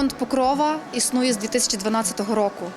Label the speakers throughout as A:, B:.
A: Фонд Покрова існує з 2012 року,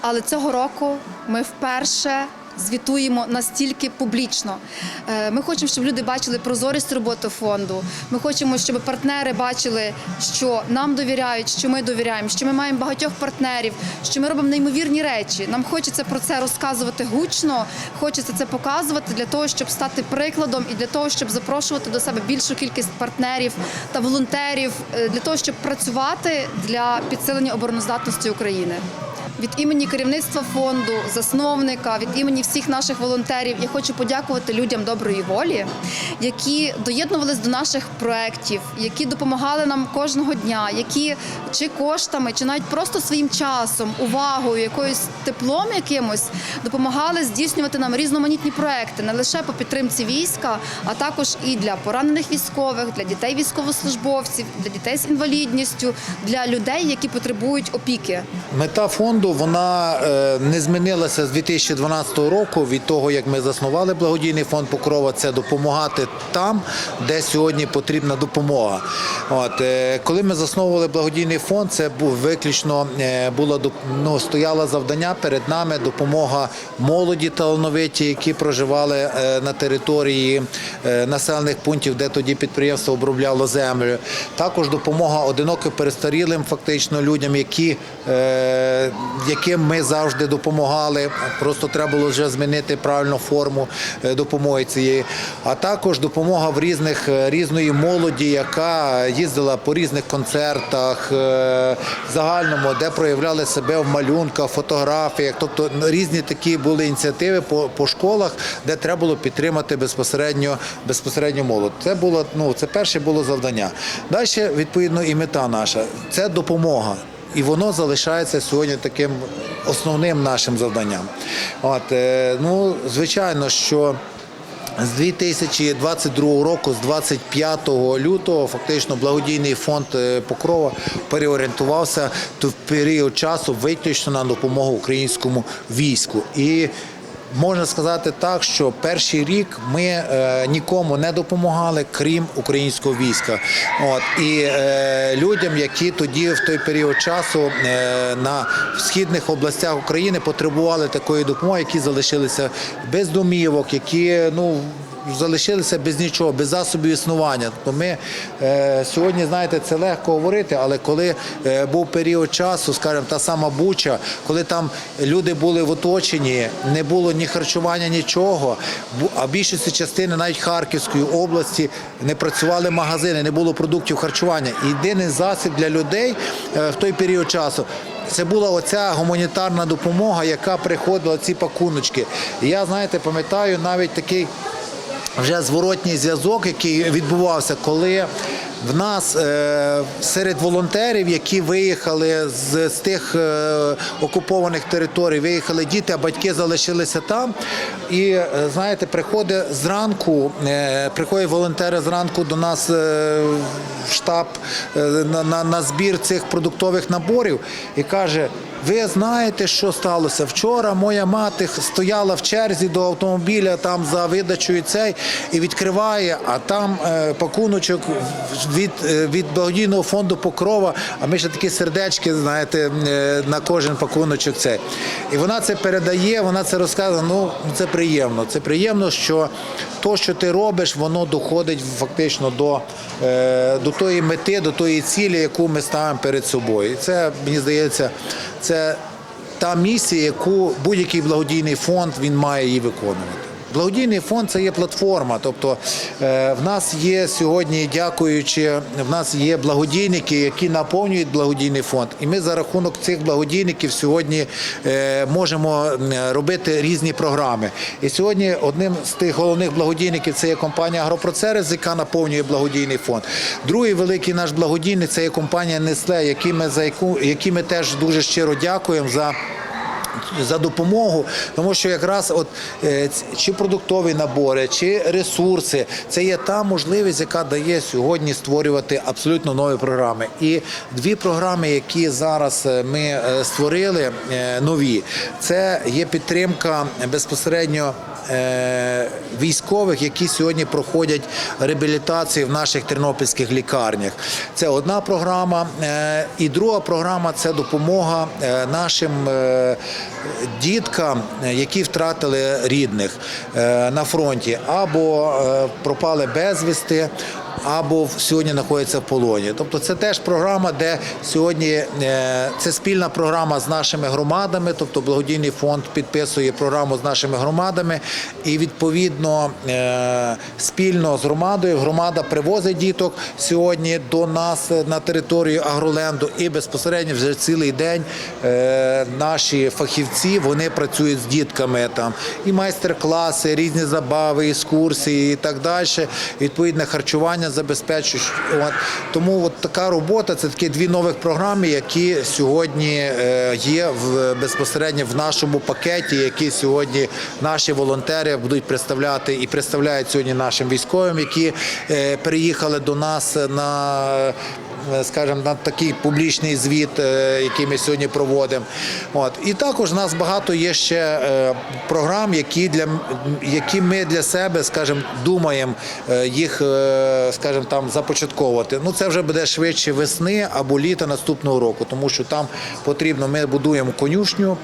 A: але цього року ми вперше звітуємо настільки публічно. Е, Ми хочемо, щоб люди бачили прозорість роботи фонду. Ми хочемо, щоб партнери бачили, що нам довіряють, що ми довіряємо, що ми маємо багатьох партнерів, що ми робимо неймовірні речі. Нам хочеться про це розказувати гучно, хочеться це показувати для того, щоб стати прикладом і для того, щоб запрошувати до себе більшу кількість партнерів та волонтерів, е, для того, щоб працювати для підсилення обороноздатності України. Від імені керівництва фонду, засновника, від імені всіх наших волонтерів я хочу подякувати людям доброї волі, які доєднувались до наших проєктів, які допомагали нам кожного дня, які чи коштами, чи навіть просто своїм часом, увагою, якоюсь теплом якимось допомагали здійснювати нам різноманітні проекти не лише по підтримці війська, а також і для поранених військових, для дітей військовослужбовців, для дітей з інвалідністю, для людей, які потребують опіки.
B: Мета фонду вона е, не змінилася з 2012 року. Від того, як ми заснували благодійний фонд Покрова, це допомагати там, де сьогодні потрібна допомога. От е, коли ми засновували благодійний фонд, це був виключно е, доп- ну, стояло завдання перед нами допомога молоді талановиті, які проживали на території населених пунктів, де тоді підприємство обробляло землю. Також допомога одиноко перестарілим, фактично людям, які яким ми завжди допомагали. Просто треба було вже змінити правильну форму е, допомоги цієї. А також допомога в різних е, різної молоді, яка їздила по різних концертах е, загальному, де проявляли себе в малюнках, фотографіях. Тобто різні такі були ініціативи по, по школах, де треба було підтримати безпосередньо безпосередньо молодь. Це було ну це перше було завдання. Далі відповідно і мета наша це допомога. І воно залишається сьогодні таким основним нашим завданням. От, е, ну, звичайно, що з 2022 року, з 25 лютого, фактично благодійний фонд е, Покрова переорієнтувався в період часу виключно на допомогу українському війську. І Можна сказати так, що перший рік ми е, нікому не допомагали, крім українського війська. От і е, людям, які тоді в той період часу е, на східних областях України потребували такої допомоги, які залишилися без домівок, які ну залишилися без нічого, без засобів існування. Тобто ми е, сьогодні, знаєте, це легко говорити, але коли е, був період часу, скажімо, та сама Буча, коли там люди були в оточенні, не було ні харчування, нічого, а більшості частини навіть Харківської області не працювали магазини, не було продуктів харчування. Єдиний засіб для людей е, в той період часу. Це була оця гуманітарна допомога, яка приходила ці пакуночки. Я, знаєте, пам'ятаю навіть такий вже зворотній зв'язок, який відбувався, коли в нас е, серед волонтерів, які виїхали з, тих е, окупованих територій, виїхали діти, а батьки залишилися там. І е, знаєте, приходить зранку, приходять волонтери зранку до нас в штаб на, на, на збір цих продуктових наборів і каже. Ви знаєте, що сталося? Вчора моя мати стояла в черзі до автомобіля там за видачею цей і відкриває, а там е, пакуночок від, е, від благодійного фонду Покрова. А ми ще такі сердечки, знаєте, е, на кожен пакуночок цей. І вона це передає, вона це розказує. Ну це приємно. Це приємно, що то, що ти робиш, воно доходить фактично до, до тої мети, до тої цілі, яку ми ставимо перед собою. І це мені здається, це та місія, яку будь-який благодійний фонд він має її виконувати. Благодійний фонд це є платформа. Тобто е, в нас є сьогодні, дякуючи, в нас є благодійники, які наповнюють благодійний фонд. І ми за рахунок цих благодійників сьогодні е, можемо робити різні програми. І сьогодні одним з тих головних благодійників це є компанія Агропроцерес, яка наповнює благодійний фонд. Другий великий наш благодійник це є компанія Несле, які ми за яку які ми теж дуже щиро дякуємо за за допомогу, тому що якраз от е, чи продуктові набори, чи ресурси, це є та можливість, яка дає сьогодні створювати абсолютно нові програми. І дві програми, які зараз е, ми е, створили, нові, це є підтримка безпосередньо військових, які сьогодні проходять реабілітацію в наших тернопільських лікарнях. Це одна програма. Е, І друга програма це допомога е, нашим е, діткам, е, які втратили рідних е, на фронті або е, пропали безвісти або сьогодні знаходяться в полоні. Тобто це теж програма, де сьогодні е, це спільна програма з нашими громадами, тобто благодійний фонд підписує програму з нашими громадами, і відповідно е, спільно з громадою громада привозить діток сьогодні до нас на територію Агроленду і безпосередньо вже цілий день е, наші фахівці вони працюють з дітками там і майстер-класи, різні забави, екскурсії і так далі. Відповідне харчування забезпечують. От. Тому от така робота це такі дві нових програми, які сьогодні е, є в безпосередньо в нашому пакеті, які сьогодні наші волонтери будуть представляти і представляють сьогодні нашим військовим, які приїхали переїхали до нас на е, скажімо, на такий публічний звіт, е, який ми сьогодні проводимо. От і також у нас багато є ще е, програм, які для які ми для себе, скажімо, думаємо е, їх, е, скажімо, там започатковувати. Ну це вже буде швидше весни або літа наступного року, тому що там потрібно. Ми будуємо конюшню.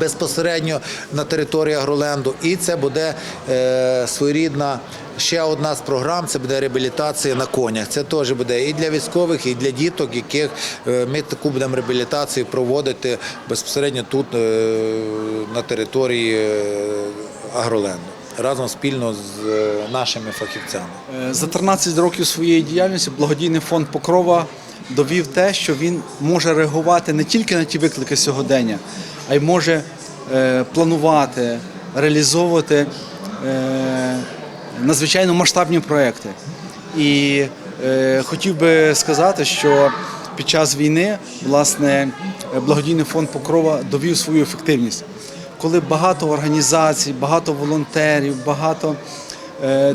B: Безпосередньо на території Агроленду, і це буде е, своєрідна. Ще одна з програм це буде реабілітація на конях. Це теж буде і для військових, і для діток, яких е, ми таку будемо реабілітацію проводити безпосередньо тут е, на території Агроленду разом спільно з нашими фахівцями.
C: За 13 років своєї діяльності благодійний фонд Покрова довів те, що він може реагувати не тільки на ті виклики сьогодення, а й може е, планувати, реалізовувати е, надзвичайно масштабні проекти. І е, хотів би сказати, що під час війни власне благодійний фонд Покрова довів свою ефективність. Коли багато організацій, багато волонтерів, багато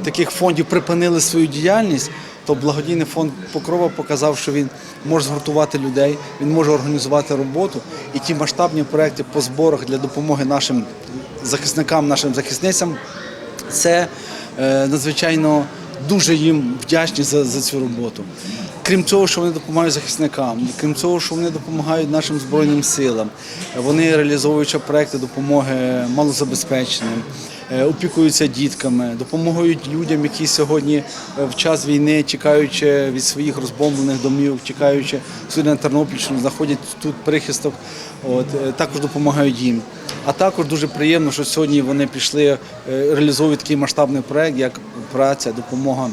C: таких фондів припинили свою діяльність, то благодійний фонд Покрова показав, що він може згуртувати людей, він може організувати роботу. І ті масштабні проекти по зборах для допомоги нашим захисникам, нашим захисницям, це е, надзвичайно дуже їм вдячні за, за цю роботу. Крім цього, що вони допомагають захисникам, крім цього, що вони допомагають нашим збройним силам, вони реалізовуючи проекти допомоги малозабезпеченим, опікуються дітками, допомагають людям, які сьогодні е, в час війни, тікаючи від своїх розбомблених домів, тікаючи сюди на Тернопільщину, знаходять тут прихисток. От е, також допомагають їм. А також дуже приємно, що сьогодні вони пішли е, реалізовують такий масштабний проект, як праця, допомога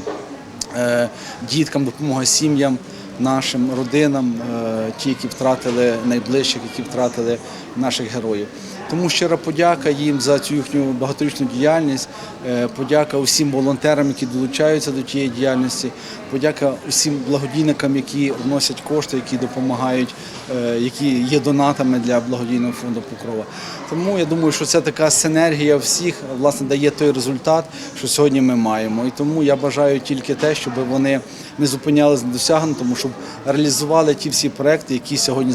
C: е, діткам, допомога сім'ям, нашим родинам, е, ті, які втратили найближчих, які втратили наших героїв. Тому щира подяка їм за цю їхню багаторічну діяльність, е, подяка усім волонтерам, які долучаються до тієї діяльності, подяка усім благодійникам, які вносять кошти, які допомагають, е, які є донатами для благодійного фонду Покрова. Тому я думаю, що це така синергія всіх власне дає той результат, що сьогодні ми маємо. І тому я бажаю тільки те, щоб вони не зупинялися на досягнутому, щоб реалізували ті всі проекти, які сьогодні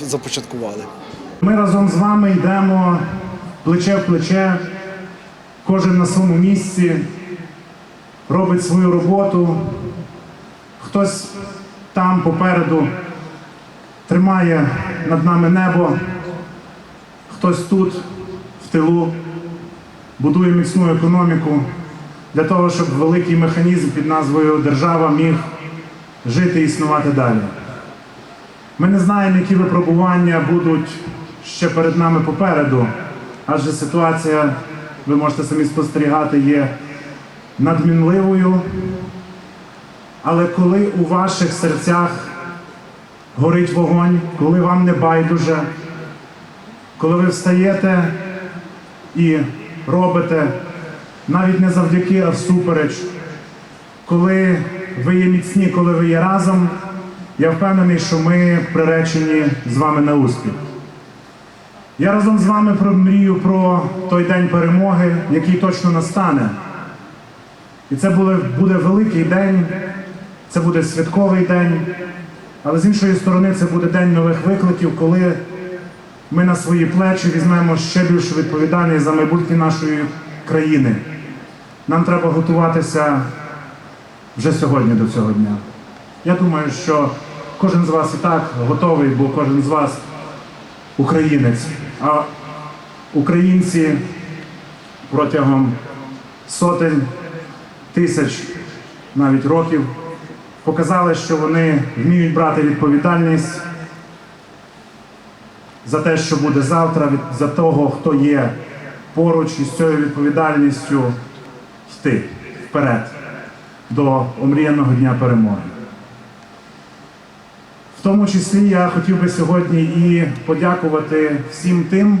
C: започаткували.
D: Ми разом з вами йдемо плече в плече, кожен на своєму місці, робить свою роботу. Хтось там попереду тримає над нами небо, хтось тут, в тилу, будує міцну економіку для того, щоб великий механізм під назвою Держава міг жити і існувати далі. Ми не знаємо, які випробування будуть ще перед нами попереду, адже ситуація, ви можете самі спостерігати, є надмінливою. Але коли у ваших серцях горить вогонь, коли вам не байдуже, коли ви встаєте і робите навіть не завдяки, а всупереч, коли ви є міцні, коли ви є разом, я впевнений, що ми приречені з вами на успіх. Я разом з вами про- мрію про той день перемоги, який точно настане. І це буде, великий день, це буде святковий день, але з іншої сторони це буде день нових викликів, коли ми на свої плечі візьмемо ще більшу відповідальність за майбутнє нашої країни. Нам треба готуватися вже сьогодні до цього дня. Я думаю, що кожен з вас і так готовий, бо кожен з вас українець. А українці протягом сотень тисяч навіть років показали, що вони вміють брати відповідальність за те, що буде завтра, за того, хто є поруч із цією відповідальністю йти вперед до омріяного дня перемоги. Тому числі я хотів би сьогодні і подякувати всім тим,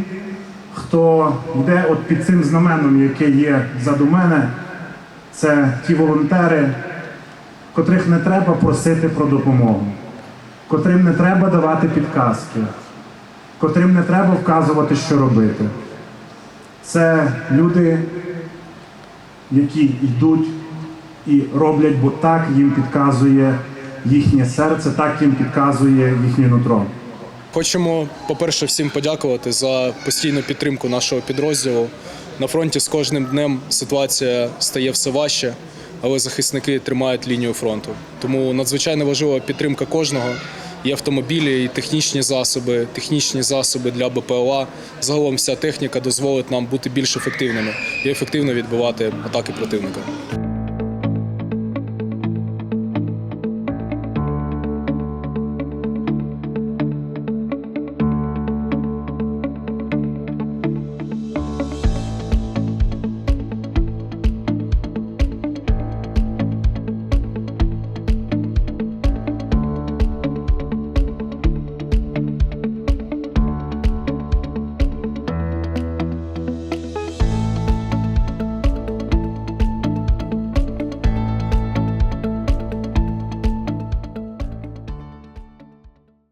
D: хто йде от під цим знаменом, яке є ззаду мене. Це ті волонтери, котрих не треба просити про допомогу, котрим не треба давати підказки, котрим не треба вказувати, що робити. Це люди, які йдуть і роблять, бо так їм підказує їхнє серце, так їм підказує їхнє нутро.
E: Хочемо, по-перше, всім подякувати за постійну підтримку нашого підрозділу. На фронті з кожним днем ситуація стає все важче, але захисники тримають лінію фронту. Тому надзвичайно важлива підтримка кожного. І автомобілі, і технічні засоби, технічні засоби для БПЛА. Загалом вся техніка дозволить нам бути більш ефективними і ефективно відбивати атаки противника.